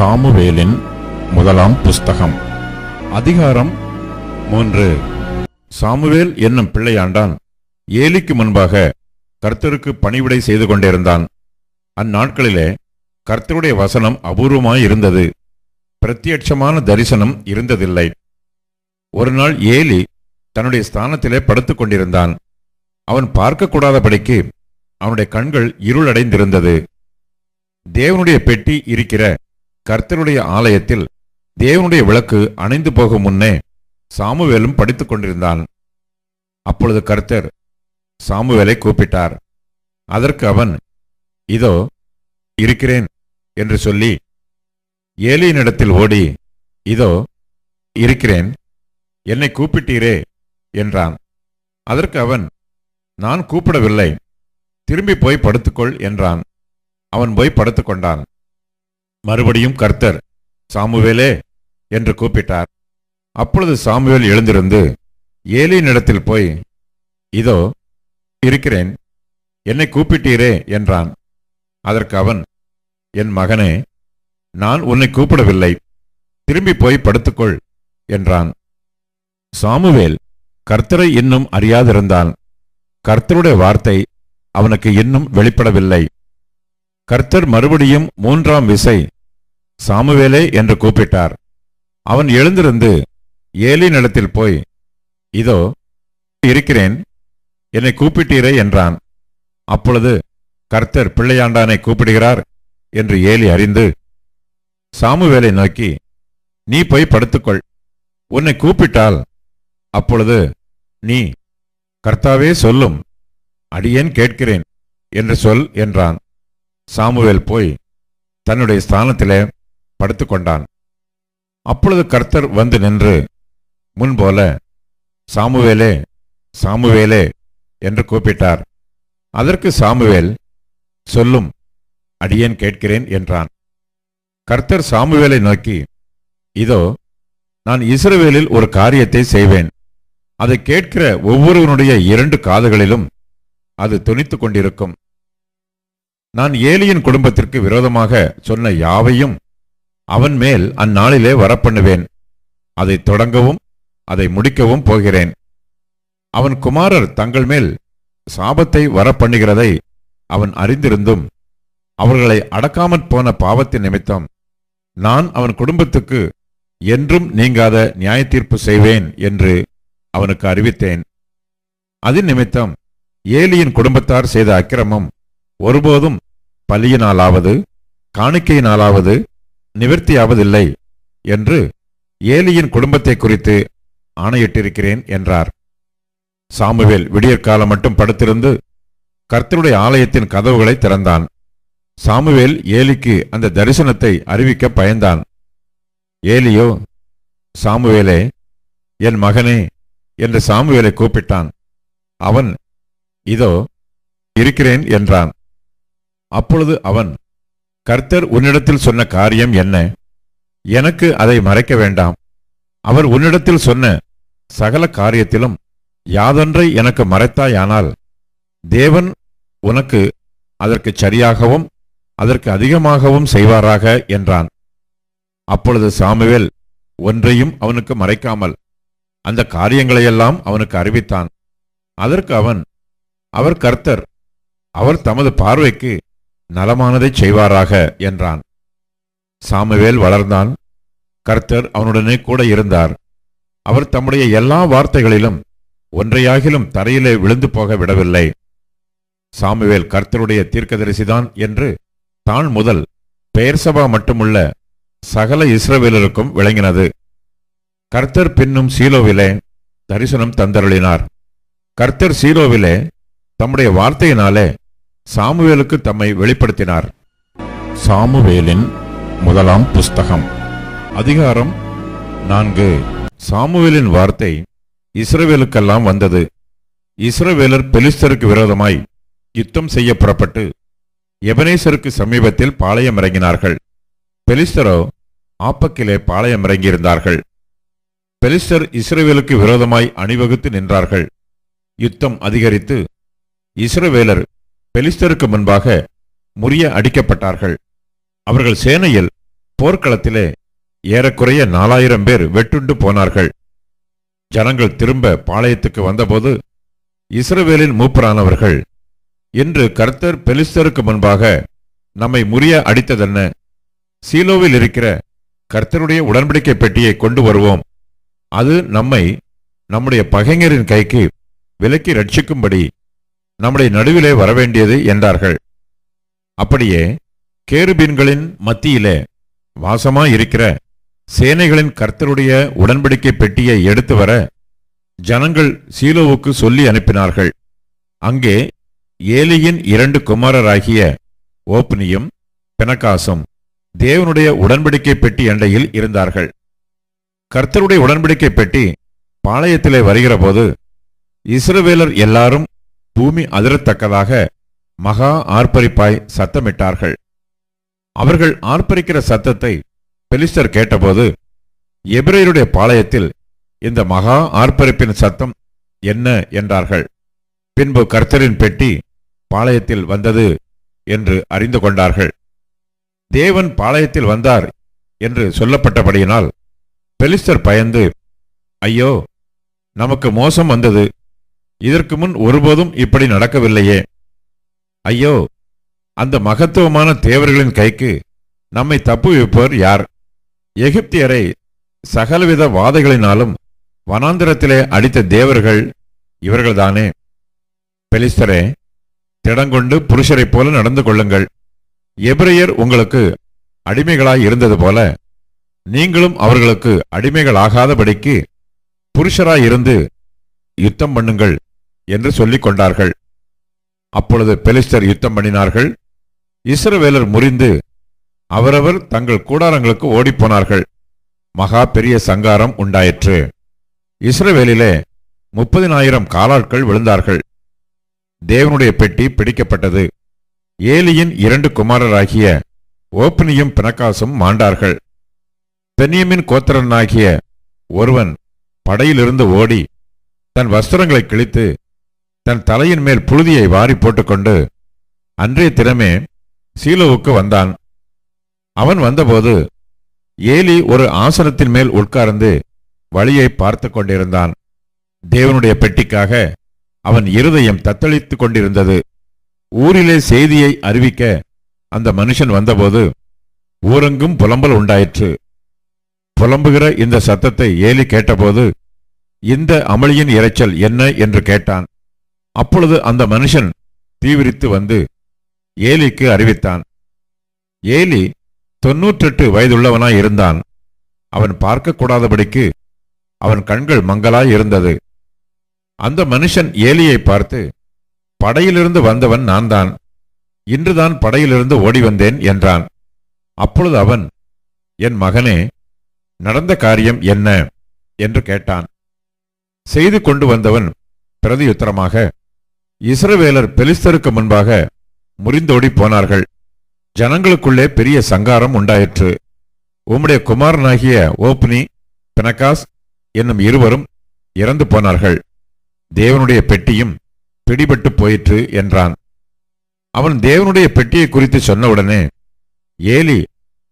சாமுவேலின் முதலாம் புஸ்தகம். அதிகாரம் மூன்று. சாமுவேல் என்னும் பிள்ளையாண்டான். ஏலிக்கு முன்பாக கர்த்தருக்கு பணிவிடை செய்து கொண்டிருந்தான். அந்நாட்களிலே கர்த்தருடைய வசனம் அபூர்வமாய் இருந்தது பிரத்யட்சமான தரிசனம் இருந்ததில்லை. ஒரு நாள் ஏலி தன்னுடைய ஸ்தானத்திலே படுத்துக் கொண்டிருந்தான் அவன் பார்க்கக்கூடாதபடிக்கு அவனுடைய கண்கள் இருளடைந்திருந்தது. தேவனுடைய பெட்டி இருக்கிற கர்த்தருடைய ஆலயத்தில் தேவனுடைய விளக்கு அணைந்து போகும் முன்னே சாமுவேலும் படித்துக் கொண்டிருந்தான். அப்பொழுது கர்த்தர் சாமுவேலை கூப்பிட்டார். அதற்கு அவன் இதோ இருக்கிறேன் என்று சொல்லி ஏலியினிடத்தில் ஓடி இதோ இருக்கிறேன் என்னை கூப்பிட்டீரே என்றான். அதற்கு அவன் நான் கூப்பிடவில்லை திரும்பி போய் படுத்துக்கொள் என்றான். அவன் போய் படுத்துக்கொண்டான். மறுபடியும் கர்த்தர் சாமுவேலே என்று கூப்பிட்டார். அப்பொழுது சாமுவேல் எழுந்திருந்து ஏலியினிடத்தில் போய் இதோ இருக்கிறேன் என்னை கூப்பிட்டீரே என்றான். அதற்கு அவன் என் மகனே நான் உன்னை கூப்பிடவில்லை திரும்பி போய் படுத்துக்கொள் என்றான். சாமுவேல் கர்த்தரை இன்னும் அறியாதிருந்தான் கர்த்தருடைய வார்த்தை அவனுக்கு இன்னும் வெளிப்படவில்லை. கர்த்தர் மறுபடியும் மூன்றாம் விசை சாமுவேலே என்று கூப்பிட்டார். அவன் எழுந்திருந்து ஏலினிடத்தில் போய் இதோ இருக்கிறேன் என்னை கூப்பிட்டீரே என்றான். அப்பொழுது கர்த்தர் பிள்ளையாண்டானை கூப்பிடுகிறார் என்று ஏலி அறிந்து சாமுவேலை நோக்கி நீ போய் படுத்துக்கொள் உன்னை கூப்பிட்டால் அப்பொழுது நீ கர்த்தாவே சொல்லும் அடியேன் கேட்கிறேன் என்று சொல் என்றான். சாமுவேல் போய் தன்னுடைய ஸ்தானத்திலே படுத்துக்கொண்டான். அப்பொழுது கர்த்தர் வந்து நின்று முன்போல சாமுவேலே சாமுவேலே என்று கூப்பிட்டார். அதற்கு சாமுவேல் சொல்லும் அடியேன் கேட்கிறேன் என்றான். கர்த்தர் சாமுவேலை நோக்கி இதோ நான் இஸ்ரவேலில் ஒரு காரியத்தை செய்வேன். அதை கேட்கிற ஒவ்வொருவனுடைய இரண்டு காதுகளிலும் அது துணித்துக் கொண்டிருக்கும். நான் ஏலியின் குடும்பத்திற்கு விரோதமாக சொன்ன யாவையும் அவன் மேல் அந்நாளிலே வரப்பண்ணுவேன். அதை தொடங்கவும் அதை முடிக்கவும் போகிறேன். அவன் குமாரர் தங்கள் மேல் சாபத்தை வரப்பண்ணுகிறதை அவன் அறிந்திருந்தும் அவர்களை அடக்காமற் போன பாவத்தின் நிமித்தம் நான் அவன் குடும்பத்துக்கு என்றும் நீங்காத நியாய தீர்ப்பு செய்வேன் என்று அவனுக்கு அறிவித்தேன். அதன் நிமித்தம் ஏலியின் குடும்பத்தார் செய்த அக்கிரமம் ஒருபோதும் பலியினாலாவது காணிக்கையினாலாவது நிவர்த்தியாவதில்லை என்று ஏலியின் குடும்பத்தை குறித்து ஆணையிட்டிருக்கிறேன் என்றார். சாமுவேல் விடியற்காலம் மட்டும் படுத்திருந்து கர்த்தருடைய ஆலயத்தின் கதவுகளை திறந்தான். சாமுவேல் ஏலிக்கு அந்த தரிசனத்தை அறிவிக்க பயந்தான். ஏலியோ சாமுவேலே என் மகனே என்று சாமுவேலை கூப்பிட்டான். அவன் இதோ இருக்கிறேன் என்றான். அப்பொழுது அவன் கர்த்தர் உன்னிடத்தில் சொன்ன காரியம் என்ன? எனக்கு அதை மறைக்க வேண்டாம். அவர் உன்னிடத்தில் சொன்ன சகல காரியத்திலும் யாதொன்றை எனக்கு மறைத்தாயானால் தேவன் உனக்கு அதற்கு சரியாகவும் அதற்கு அதிகமாகவும் செய்வாராக என்றான். அப்பொழுது சாமுவேல் ஒன்றையும் அவனுக்கு மறைக்காமல் அந்த காரியங்களையெல்லாம் அவனுக்கு அறிவித்தான். அதற்கு அவன் அவர் கர்த்தர் அவர் தமது பார்வைக்கு நலமானதைச் செய்வாராக என்றான். சாமுவேல் வளர்ந்தான். கர்த்தர் அவனுடனே கூட இருந்தார். அவர் தம்முடைய எல்லா வார்த்தைகளிலும் ஒன்றையாகிலும் தரையிலே விழுந்து போக விடவில்லை. சாமுவேல் கர்த்தருடைய தீர்க்கதரிசிதான் என்று தான் முதல் பெயர்சபா மட்டுமுள்ள சகல இஸ்ரவேலருக்கும் விளங்கினது. கர்த்தர் பின்னும் சீலோவிலே தரிசனம் தந்தருளினார். கர்த்தர் சீலோவிலே தம்முடைய வார்த்தையினாலே சாமுவேலுக்கு தம்மை வெளிப்படுத்தினார். சாமுவேலின் முதலாம் புஸ்தகம். அதிகாரம் நான்கு. சாமுவேலின் வார்த்தை இஸ்ரவேலுக்கெல்லாம் வந்தது. இஸ்ரவேலர் பெலிஸ்தருக்கு விரோதமாய் யுத்தம் செய்ய புறப்பட்டு எபனேசருக்கு சமீபத்தில் பாளையம் இறங்கினார்கள். பெலிஸ்தரோ ஆப்பக்கிலே பாளையம் இறங்கியிருந்தார்கள். பெலிஸ்தர் இஸ்ரவேலுக்கு விரோதமாய் அணிவகுத்து நின்றார்கள். யுத்தம் அதிகரித்து இஸ்ரவேலர் பெலிஸ்தருக்கு முன்பாக முறிய அடிக்கப்பட்டார்கள். அவர்கள் சேனையில் போர்க்களத்திலே ஏறக்குறைய நாலாயிரம் பேர் வெட்டுண்டு போனார்கள். ஜனங்கள் திரும்ப பாளையத்துக்கு வந்தபோது இஸ்ரவேலின் மூப்பரானவர்கள் இன்று கர்த்தர் பெலிஸ்தருக்கு முன்பாக நம்மை முறிய அடித்ததென்ன? சீலோவில் இருக்கிற கர்த்தருடைய உடன்படிக்கை பெட்டியை கொண்டு வருவோம். அது நம்மை நம்முடைய பகைஞரின் கைக்கு விலக்கி ரட்சிக்கும்படி நம்முடைய நடுவிலே வரவேண்டியது என்றார்கள். அப்படியே கேருபீன்களின் மத்தியிலே வாசமாயிருக்கிற சேனைகளின் கர்த்தருடைய உடன்படிக்கை பெட்டியை எடுத்து வர ஜனங்கள் சீலோவுக்கு சொல்லி அனுப்பினார்கள். அங்கே ஏலியின் இரண்டு குமாரராகிய ஓப்னியும் பெனகாசும் தேவனுடைய உடன்படிக்கை பெட்டி அண்டையில் இருந்தார்கள். கர்த்தருடைய உடன்படிக்கை பெட்டி பாளையத்திலே வருகிறபோது இஸ்ரவேலர் எல்லாரும் பூமி அதிரத்தக்கதாக மகா ஆர்ப்பரிப்பாய் சத்தமிட்டார்கள். அவர்கள் ஆர்ப்பரிக்கிற சத்தத்தை பெலிஸ்டர் கேட்டபோது எபிரேயருடைய பாளையத்தில் இந்த மகா ஆர்ப்பரிப்பின் சத்தம் என்ன? என்றார்கள். பின்பு கர்த்தரின் பெட்டி பாளையத்தில் வந்தது என்று அறிந்து கொண்டார்கள். தேவன் பாளையத்தில் வந்தார் என்று சொல்லப்பட்டபடியினால் பெலிஸ்டர் பயந்து ஐயோ நமக்கு மோசம் வந்தது. இதற்கு முன் ஒருபோதும் இப்படி நடக்கவில்லையே. ஐயோ அந்த மகத்துவமான தேவர்களின் கைக்கு நம்மை தப்புவிப்பவர் யார்? எகிப்தியரை சகலவித வாதைகளினாலும் வனாந்திரத்திலே அடித்த தேவர்கள் இவர்கள்தானே? பெலிஸ்தரே திடங்கொண்டு புருஷரைப் போல நடந்து கொள்ளுங்கள். எபிரையர் உங்களுக்கு அடிமைகளாய் இருந்தது போல நீங்களும் அவர்களுக்கு அடிமைகளாகாதபடிக்கு புருஷராயிருந்து யுத்தம் பண்ணுங்கள். என்று சொல்லிக் கொண்டார்கள் அப்பொழுது பெலிஸ்டர் யுத்தம் பண்ணினார்கள். இஸ்ரவேலர் முறிந்து அவரவர் தங்கள் கூடாரங்களுக்கு ஓடிப்போனார்கள். மகா பெரிய சங்காரம் உண்டாயிற்று. இஸ்ரவேலிலே முப்பதினாயிரம் காலாட்கள் விழுந்தார்கள். தேவனுடைய பெட்டி பிடிக்கப்பட்டது. ஏலியின் இரண்டு குமாரராகிய ஓப்னியும் பிணக்காசும் மாண்டார்கள். பென்யமின் கோத்திரனாகிய ஒருவன் படையிலிருந்து ஓடி தன் வஸ்திரங்களை கிழித்து தன் தலையின் மேல் புழுதியை வாரி போட்டுக்கொண்டு அன்றைய தினமே சீலோவுக்கு வந்தான். அவன் வந்தபோது ஏலி ஒரு ஆசனத்தின் மேல் உட்கார்ந்து வழியை பார்த்து கொண்டிருந்தான். தேவனுடைய பெட்டிக்காக அவன் இருதயம் தத்தளித்துக் கொண்டிருந்தது. ஊரிலே செய்தியை அறிவிக்க அந்த மனுஷன் வந்தபோது ஊரெங்கும் புலம்பல் உண்டாயிற்று. புலம்புகிற இந்த சத்தத்தை ஏலி கேட்டபோது இந்த அமளியின் இறைச்சல் என்ன? என்று கேட்டான். அப்பொழுது அந்த மனுஷன் தீவிரித்து வந்து ஏலிக்கு அறிவித்தான். ஏலி தொன்னூற்றெட்டு வயதுள்ளவனாய் இருந்தான். அவன் பார்க்கக்கூடாதபடிக்கு அவன் கண்கள் மங்களாய் இருந்தது. அந்த மனுஷன் ஏலியை பார்த்து படையிலிருந்து வந்தவன் நான்தான். இன்றுதான் படையிலிருந்து ஓடி வந்தேன் என்றான். அப்பொழுது அவன் என் மகனே நடந்த காரியம் என்ன? என்று கேட்டான். செய்து கொண்டு வந்தவன் பிரதியுத்தரமாக இஸ்ரவேலர் பெலிஸ்தருக்கு முன்பாக முறிந்தோடி போனார்கள். ஜனங்களுக்குள்ளே பெரிய சங்காரம் உண்டாயிற்று. உம்முடைய குமாரனாகிய ஓப்னி பினகாஸ் என்னும் இருவரும் இறந்து போனார்கள். தேவனுடைய பெட்டியும் பிடிபட்டு போயிற்று என்றான். அவன் தேவனுடைய பெட்டியை குறித்து சொன்னவுடனே ஏலி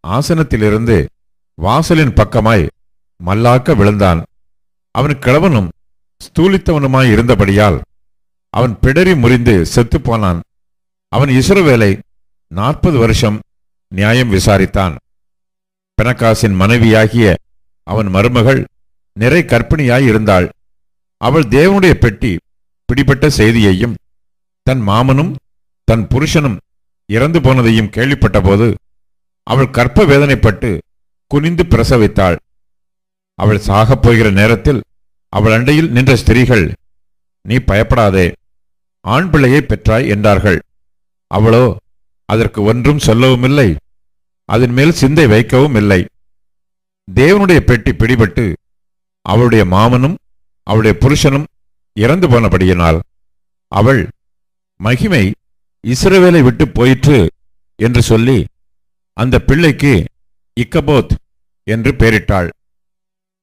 ஆசனத்திலிருந்து வாசலின் பக்கமாய் மல்லாக்க விழுந்தான். அவன் கிழவனும் ஸ்தூலித்தவனுமாய் இருந்தபடியால் அவன் பிடரி முறிந்து செத்துப்போனான் அவன் இஸ்ரவேலை நாற்பது வருஷம் நியாயம் விசாரித்தான். பெனகாசின் மனைவியாகிய அவன் மருமகள் நிறை கற்பிணியாய் இருந்தாள். அவள் தேவனுடைய பெட்டி பிடிபட்ட செய்தியையும் தன் மாமனும் தன் புருஷனும் இறந்து போனதையும் கேள்விப்பட்டபோது அவள் கற்ப வேதனைப்பட்டு குனிந்து பிரசவித்தாள். அவள் சாகப் போகிற நேரத்தில் அவள் அண்டையில் நின்ற ஸ்திரீகள் நீ பயப்படாதே ஆண் பிள்ளையை பெற்றாய் என்றார்கள். அவளோ அதற்கு ஒன்றும் சொல்லவுமில்லை. அதன் மேல் சிந்தை வைக்கவும் இல்லை தேவனுடைய பெட்டி பிடிபட்டு அவளுடைய மாமனும் அவளுடைய புருஷனும் இறந்து போனபடியினால் அவள் மகிமை இஸ்ரவேலை விட்டு போயிற்று என்று சொல்லி அந்த பிள்ளைக்கு இக்கபோத் என்று பெயரிட்டாள்.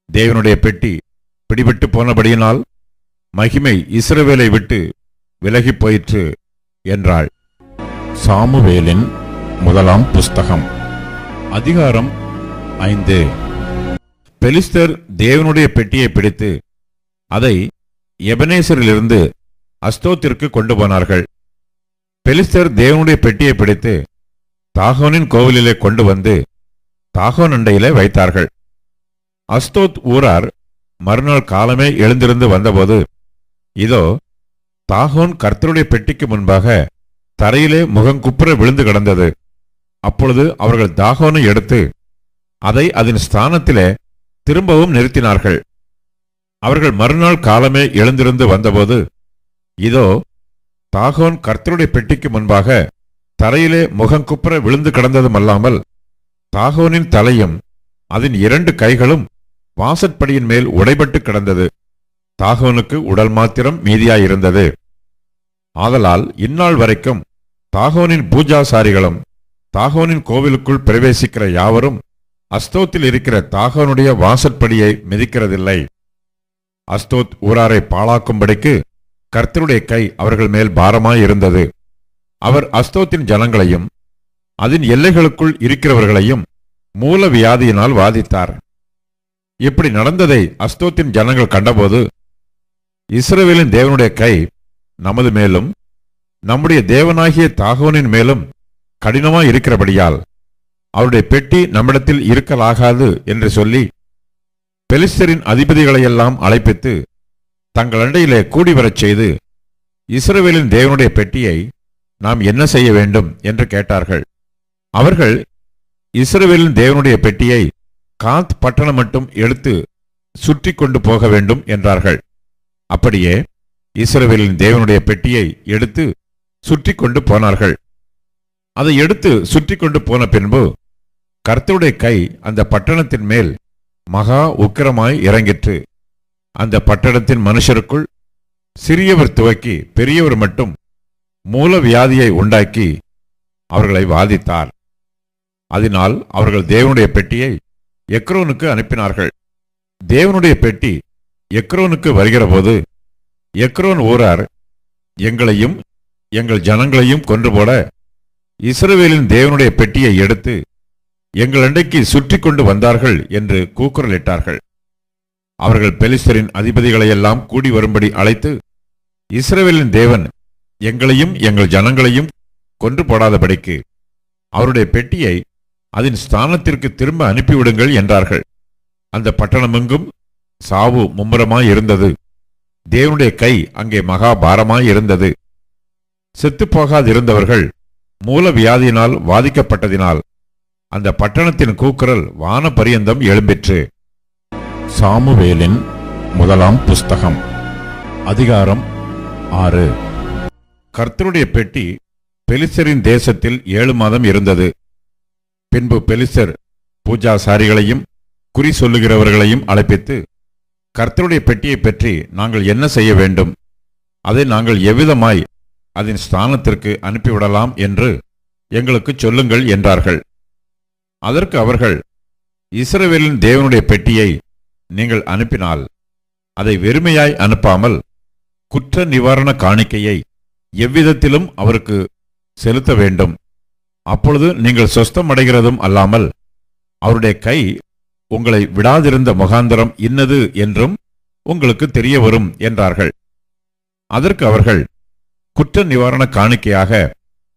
தேவனுடைய பெட்டி பிடிபட்டு போனபடியினால் மகிமை இஸ்ரவேலை விட்டு விலகிப் போயிற்று என்றாள். சாமுவேலின் முதலாம் புஸ்தகம் அதிகாரம் ஐந்து. பெலிஸ்தர் தேவனுடைய பெட்டியை பிடித்து அதை எபனேசரிலிருந்து அஸ்தோத்திற்கு கொண்டு போனார்கள். பெலிஸ்தர் தேவனுடைய பெட்டியை பிடித்து தாகோனின் கோவிலிலே கொண்டு வந்து தாகோன் அண்டையிலே வைத்தார்கள். அஸ்தோத் ஊரார் மறுநாள் காலமே எழுந்திருந்து வந்தபோது இதோ தாகோன் கர்த்தருடைய பெட்டிக்கு முன்பாக தரையிலே முகங்குப்புற விழுந்து கிடந்தது. அப்பொழுது அவர்கள் தாகோனை எடுத்து அதை அதன் ஸ்தானத்திலே திரும்பவும் நிறுத்தினார்கள். அவர்கள் மறுநாள் காலமே எழுந்திருந்து வந்தபோது இதோ தாகோன் கர்த்தருடைய பெட்டிக்கு முன்பாக தரையிலே முகங்குப்புற விழுந்து கிடந்ததுமல்லாமல் தாகோனின் தலையும் அதன் இரண்டு கைகளும் வாசற்படியின் மேல் உடைபட்டு கிடந்தது. தாகோனுக்கு உடல் மாத்திரம் மீதியாயிருந்தது. ஆதலால் இந்நாள் வரைக்கும் தாகோனின் பூஜாசாரிகளும் தாகோனின் கோவிலுக்குள் பிரவேசிக்கிற யாவரும் அஸ்தோத்தில் இருக்கிற தாகோனுடைய வாசற்படியை மிதிக்கிறதில்லை. அஸ்தோத் ஊராரை பாழாக்கும்படிக்கு கர்த்தருடைய கை அவர்கள் மேல் பாரமாயிருந்தது. அவர் அஸ்தோத்தின் ஜனங்களையும் அதன் எல்லைகளுக்குள் இருக்கிறவர்களையும் மூல வியாதியினால் வாதித்தார். இப்படி நடந்ததை அஸ்தோத்தின் ஜனங்கள் கண்டபோது இஸ்ரவேலின் தேவனுடைய கை நமது மேலும் நம்முடைய தேவனாகிய தாகோனின் மேலும் கடினமாய் இருக்கிறபடியால் அவருடைய பெட்டி நம்மிடத்தில் இருக்கலாகாது என்று சொல்லி பெலிஸ்தரின் அதிபதிகளையெல்லாம் அழைப்பித்து தங்கள் அண்டையிலே கூடி வரச் செய்து இஸ்ரவேலின் தேவனுடைய பெட்டியை நாம் என்ன செய்ய வேண்டும் என்று கேட்டார்கள். அவர்கள் இஸ்ரவேலின் தேவனுடைய பெட்டியை காத் பட்டணம் மட்டும் எடுத்து சுற்றி கொண்டு போக வேண்டும் என்றார்கள். அப்படியே இஸ்ரவேலின் தேவனுடைய பெட்டியை எடுத்து சுற்றி கொண்டு போனார்கள். அதை எடுத்து சுற்றி கொண்டு போன பின்பு கர்த்தருடைய கை அந்த பட்டணத்தின் மேல் மகா உக்கிரமாய் இறங்கிற்று. அந்த பட்டணத்தின் மனுஷருக்குள் சிறியவர் துவக்கி பெரியவர் மட்டும் மூல வியாதியை உண்டாக்கி அவர்களை வாதித்தார். அதனால் அவர்கள் தேவனுடைய பெட்டியை எக்ரோனுக்கு அனுப்பினார்கள். தேவனுடைய பெட்டி எக்ரோனுக்கு வருகிறபோது எக்ரோன் ஊரார் எங்களையும் எங்கள் ஜனங்களையும் கொன்று போட இஸ்ரவேலின் தேவனுடைய பெட்டியை எடுத்து எங்கள் அண்டைக்கு சுற்றி கொண்டு வந்தார்கள் என்று கூக்குரலிட்டார்கள். அவர்கள் பெலிஸ்தரின் அதிபதிகளையெல்லாம் கூடி வரும்படி அழைத்து இஸ்ரவேலின் தேவன் எங்களையும் எங்கள் ஜனங்களையும் கொன்று போடாதபடிக்கு அவருடைய பெட்டியை அதன் ஸ்தானத்திற்கு திரும்ப அனுப்பிவிடுங்கள் என்றார்கள். அந்த பட்டணமெங்கும் சாவு மும்முரமாய் இருந்தது. தேவனுடைய கை அங்கே மகா பாரமாய் இருந்தது. செத்துப்போகாதிருந்தவர்கள் மூல வியாதியினால் வாதிக்கப்பட்டதினால் அந்த பட்டணத்தின் கூக்குரல் வான பரியந்தம் எழும்பிற்று. சாமுவேலின் முதலாம் புஸ்தகம் அதிகாரம் ஆறு. கர்த்தருடைய பெட்டி பெலிசரின் தேசத்தில் ஏழு மாதம் இருந்தது. பின்பு பெலிசர் பூஜாசாரிகளையும் குறி சொல்லுகிறவர்களையும் அழைப்பித்து கர்த்தருடைய பெட்டியை பற்றி நாங்கள் என்ன செய்ய வேண்டும்? அதை நாங்கள் எவ்விதமாய் அதன் ஸ்தானத்திற்கு அனுப்பிவிடலாம் என்று எங்களுக்கு சொல்லுங்கள் என்றார்கள். அதற்கு அவர்கள் இஸ்ரவேலின் தேவனுடைய பெட்டியை நீங்கள் அனுப்பினால் அதை வெறுமையாய் அனுப்பாமல் குற்ற நிவாரண காணிக்கையை எவ்விதத்திலும் அவருக்கு செலுத்த வேண்டும். அப்பொழுது நீங்கள் சொஸ்தமடைகிறதும் அல்லாமல் அவருடைய கை உங்களை விடாதிருந்த முகாந்தரம் இன்னது என்றும் உங்களுக்கு தெரிய வரும் என்றார்கள். அதற்கு அவர்கள் குற்ற நிவாரண காணிக்கையாக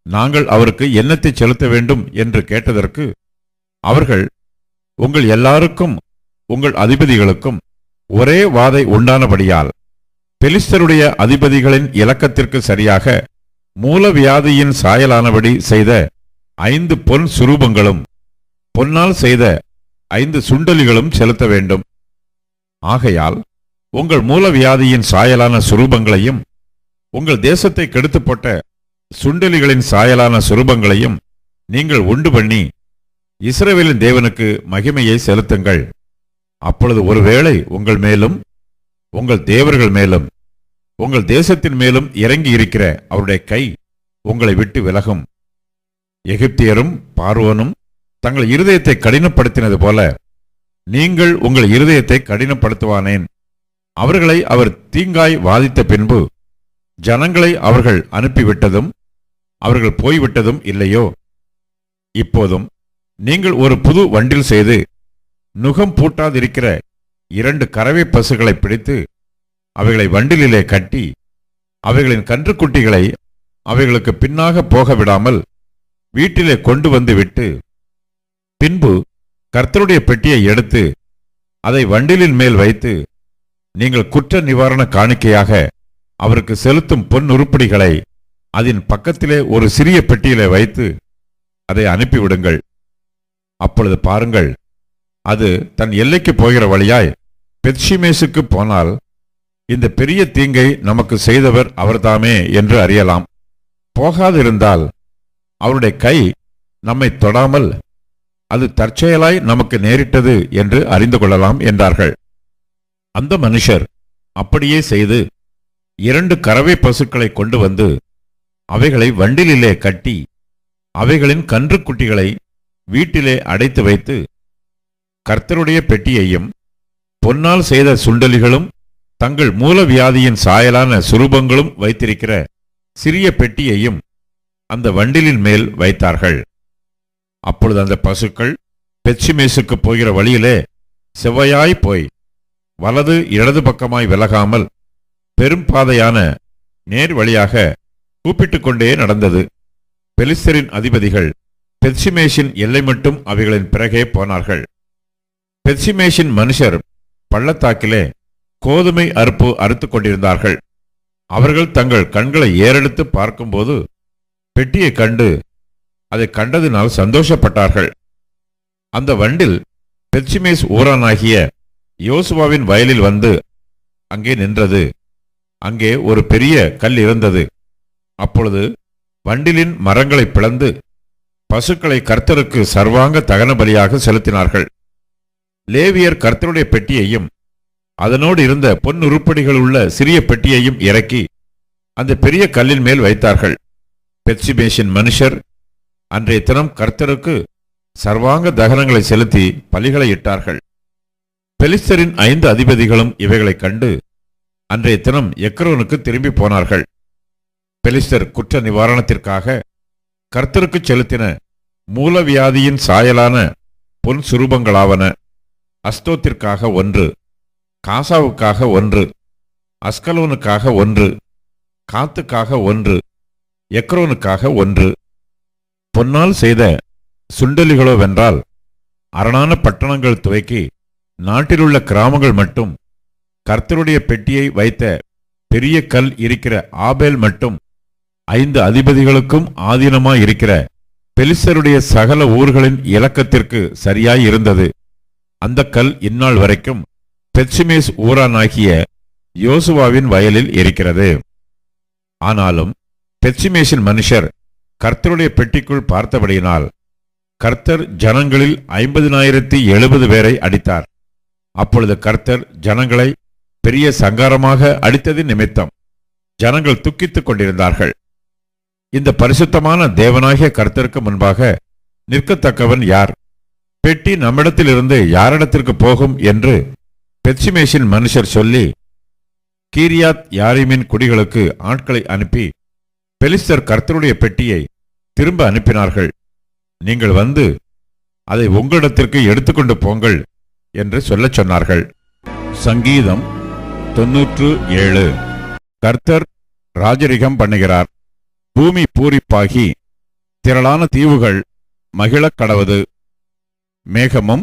நாங்கள் அவருக்கு என்னத்தை செலுத்த வேண்டும் என்று கேட்டதற்கு அவர்கள் உங்கள் எல்லாருக்கும் உங்கள் அதிபதிகளுக்கும் ஒரே வாதை உண்டானபடியால் பெலிஸ்தருடைய அதிபதிகளின் இலக்கத்திற்கு சரியாக மூலவியாதியின் சாயலானபடி செய்த ஐந்து பொன் சுரூபங்களும் பொன்னால் செய்த ஐந்து சுண்டலிகளும் செலுத்த வேண்டும். ஆகையால் உங்கள் மூலவியாதியின் சாயலான சுரூபங்களையும் உங்கள் தேசத்தை கெடுத்து போட்ட சுண்டலிகளின் சாயலான சுரூபங்களையும் நீங்கள் உண்டு பண்ணி இஸ்ரேவேலின் தேவனுக்கு மகிமையை செலுத்துங்கள். அப்பொழுது ஒருவேளை உங்கள் மேலும் உங்கள் தேவர்கள் மேலும் உங்கள் தேசத்தின் மேலும் இறங்கி இருக்கிற அவருடைய கை உங்களை விட்டு விலகும். எகிப்தியரும் பார்வோனும் தங்கள் இருதயத்தை கடினப்படுத்தினது போல நீங்கள் உங்கள் இருதயத்தை கடினப்படுத்துவானேன். அவர்களை அவர் தீங்காய் வாதித்த பின்பு ஜனங்களை அவர்கள் அனுப்பிவிட்டதும் அவர்கள் போய்விட்டதும் இல்லையோ? இப்போதும் நீங்கள் ஒரு புது வண்டில் செய்து நுகம் பூட்டாதிருக்கிற இரண்டு கறவை பசுகளை பிடித்து அவைகளை வண்டிலிலே கட்டி அவைகளின் கன்றுக்குட்டிகளை அவைகளுக்கு பின்னாக போக விடாமல் வீட்டிலே கொண்டு வந்து விட்டு பின்பு கர்த்தருடைய பெட்டியை எடுத்து அதை வண்டிலின் மேல் வைத்து நீங்கள் குற்ற நிவாரண காணிக்கையாக அவருக்கு செலுத்தும் பொன் உருப்படிகளை அதன் பக்கத்திலே ஒரு சிறிய பெட்டியிலே வைத்து அதை அனுப்பிவிடுங்கள். அப்பொழுது பாருங்கள் அது தன் எல்லைக்கு போகிற வழியாய் பெத்ஷிமேசுக்கு போனால் இந்த பெரிய தீங்கை நமக்கு செய்தவர் அவர்தாமே என்று அறியலாம். போகாதிருந்தால் அவருடைய கை நம்மை தொடாமல் அது தற்செயலாய் நமக்கு நேரிட்டது என்று அறிந்து கொள்ளலாம் என்றார்கள். அந்த மனுஷர் அப்படியே செய்து இரண்டு கறவை பசுக்களை கொண்டு வந்து அவைகளை வண்டிலிலே கட்டி அவைகளின் கன்றுக்குட்டிகளை வீட்டிலே அடைத்து வைத்து கர்த்தருடைய பெட்டியையும் பொன்னால் செய்த சுண்டலிகளும் தங்கள் மூல வியாதியின் சாயலான சுரூபங்களும் வைத்திருக்கிற சிறிய பெட்டியையும் அந்த வண்டிலின் மேல் வைத்தார்கள். அப்பொழுது அந்த பசுக்கள் பெச்சிமேசுக்கு போகிற வழியிலே செவ்வையாய் போய் வலது இடது பக்கமாய் விலகாமல் பெரும் பாதையான நேர் வழியாக கூப்பிட்டு கொண்டே நடந்தது. பெலிஸ்தரின் அதிபதிகள் பெத்சிமேஷின் எல்லை மட்டும் அவைகளின் பிறகே போனார்கள். பெர்சிமேஷின் மனுஷர் பள்ளத்தாக்கிலே கோதுமை அறுப்பு அறுத்து கொண்டிருந்தார்கள். அவர்கள் தங்கள் கண்களை ஏறெடுத்து பார்க்கும்போது பெட்டியை கண்டு அதை கண்டதினால் சந்தோஷப்பட்டார்கள். அந்த வண்டில் பெர்ச்சிமேஸ் ஊரானாகிய யோசுவாவின் வயலில் வந்து அங்கே நின்றது. அங்கே ஒரு பெரிய கல் இருந்தது. அப்பொழுது வண்டிலின் மரங்களை பிளந்து பசுக்களை கர்த்தருக்கு சர்வாங்க தகன பலியாக செலுத்தினார்கள். லேவியர் கர்த்தருடைய பெட்டியையும் அதனோடு இருந்த பொன் உருப்படிகள் உள்ள சிறிய பெட்டியையும் இறக்கி அந்த பெரிய கல்லின் மேல் வைத்தார்கள். பெட்சிமேஷின் மனுஷர் அன்றைய தினம் கர்த்தருக்கு சர்வாங்க தகனங்களை செலுத்தி பலிகளை இட்டார்கள். பெலிஸ்தரின் ஐந்து அதிபதிகளும் இவைகளைக் கண்டு அன்றைய தினம் எக்ரோனுக்கு திரும்பி போனார்கள். பெலிஸ்தர் குற்ற நிவாரணத்திற்காக கர்த்தருக்கு செலுத்தின மூலவியாதியின் சாயலான பொன் சுரூபங்களாவன அஸ்தோத்திற்காக ஒன்று காசாவுக்காக ஒன்று அஸ்கலோனுக்காக ஒன்று காத்துக்காக ஒன்று எக்ரோனுக்காக ஒன்று பொன்னால் செய்த சுண்டலிகளோவென்றால் அரணான பட்டணங்கள் துவக்கி நாட்டிலுள்ள கிராமங்கள் மட்டும் கர்த்தருடைய பெட்டியை வைத்த பெரிய கல் இருக்கிற ஆபேல் மட்டும் ஐந்து அதிபதிகளுக்கும் ஆதீனமாய் இருக்கிற பெலிசருடைய சகல ஊர்களின் இலக்கத்திற்கு சரியாய் இருந்தது அந்த கல் இந்நாள் வரைக்கும் பெச்சிமேஸ் ஊரானாகிய யோசுவாவின் வயலில் இருக்கிறது. ஆனாலும் பெட்சிமேஷின் மனுஷர் கர்த்தருடைய பெட்டிக்குள் பார்த்தபடியினால் கர்த்தர் ஜனங்களில் ஐம்பதினாயிரத்தி எழுபது பேரை அடித்தார். அப்பொழுது கர்த்தர் ஜனங்களை பெரிய சங்காரமாக அடித்ததின் நிமித்தம் ஜனங்கள் துக்கித்துக் கொண்டிருந்தார்கள். இந்த பரிசுத்தமான தேவனாகிய கர்த்தருக்கு முன்பாக நிற்கத்தக்கவன் யார்? பெட்டி நம்மிடத்திலிருந்து யாரிடத்திற்கு போகும் என்று பெட்சிமேஷின் மனுஷர் சொல்லி கீரியாத் யாரிமின் குடிகளுக்கு ஆட்களை அனுப்பி பெலிஸ்தர் கர்த்தருடைய பெட்டியை திரும்ப அனுப்பினார்கள். நீங்கள் வந்து அதை உங்களிடத்திற்கு எடுத்துக்கொண்டு போங்கள் என்று சொல்லச் சொன்னார்கள். சங்கீதம் தொன்னூற்று ஏழு. கர்த்தர் ராஜரிகம் பண்ணுகிறார். பூமி பூரிப்பாகி திரளான தீவுகள் மகிழக் கடவது. மேகமும்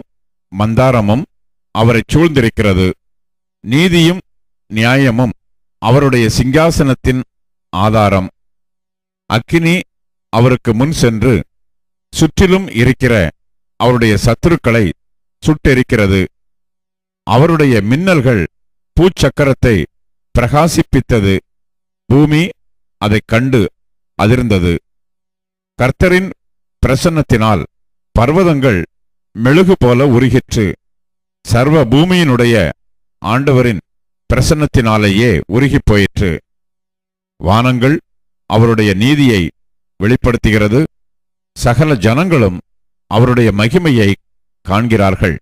மந்தாரமும் அவரைச் சூழ்ந்திருக்கிறது. நீதியும் நியாயமும் அவருடைய சிங்காசனத்தின் ஆதாரம். அக்கினி அவருக்கு முன் சென்று சுற்றிலும் இருக்கிற அவருடைய சத்துருக்களை சுட்டெரிக்கிறது. அவருடைய மின்னல்கள் பூச்சக்கரத்தை பிரகாசிப்பித்தது. பூமி அதைக் கண்டு அதிர்ந்தது. கர்த்தரின் பிரசன்னத்தினால் பர்வதங்கள் மெழுகு போல உருகிற்று. சர்வ பூமியினுடைய ஆண்டவரின் பிரசன்னத்தினாலேயே உருகிப் போயிற்று. வானங்கள் அவருடைய நீதியை வெளிப்படுத்துகிறது. சகல ஜனங்களும் அவருடைய மகிமையை காண்கிறார்கள்.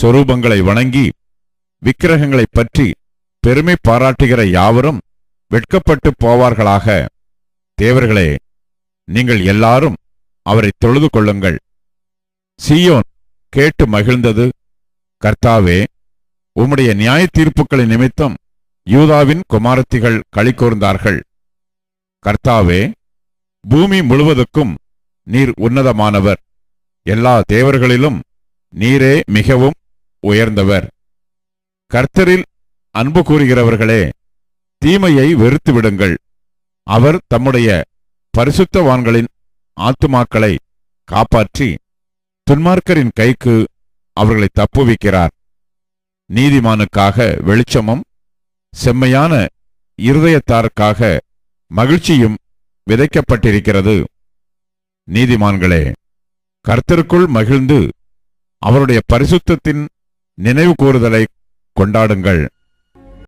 சொரூபங்களை வணங்கி விக்கிரகங்களைப் பற்றி பெருமை பாராட்டுகிற யாவரும் வெட்கப்பட்டு போவார்களாக. தேவர்களே நீங்கள் எல்லாரும் அவரை தொழுது கொள்ளுங்கள். சீயோன் கேட்டு மகிழ்ந்தது. கர்த்தாவே உம்முடைய நியாய தீர்ப்புகளை நிமித்தம் யூதாவின் குமாரத்திகள் களி கூர்ந்தார்கள். கர்த்தாவே பூமி முழுவதுக்கும் நீர் உன்னதமானவர். எல்லா தேவர்களிலும் நீரே மிகவும் உயர்ந்தவர். கர்த்தரில் அன்பு கூறுகிறவர்களே தீமையை வெறுத்து விடுங்கள். அவர் தம்முடைய பரிசுத்தவான்களின் ஆத்துமாக்களை காப்பாற்றி துன்மார்க்கரின் கைக்கு அவர்களை தப்புவிக்கிறார். நீதிமானுக்காக வெளிச்சமும் செம்மையான இருதயத்தாருக்காக மகிழ்ச்சியும் விதைக்கப்பட்டிருக்கிறது. நீதிமான்களே கர்த்தருக்குள் மகிழ்ந்து அவருடைய பரிசுத்தத்தின் நினைவு கூறுதலை கொண்டாடுங்கள்.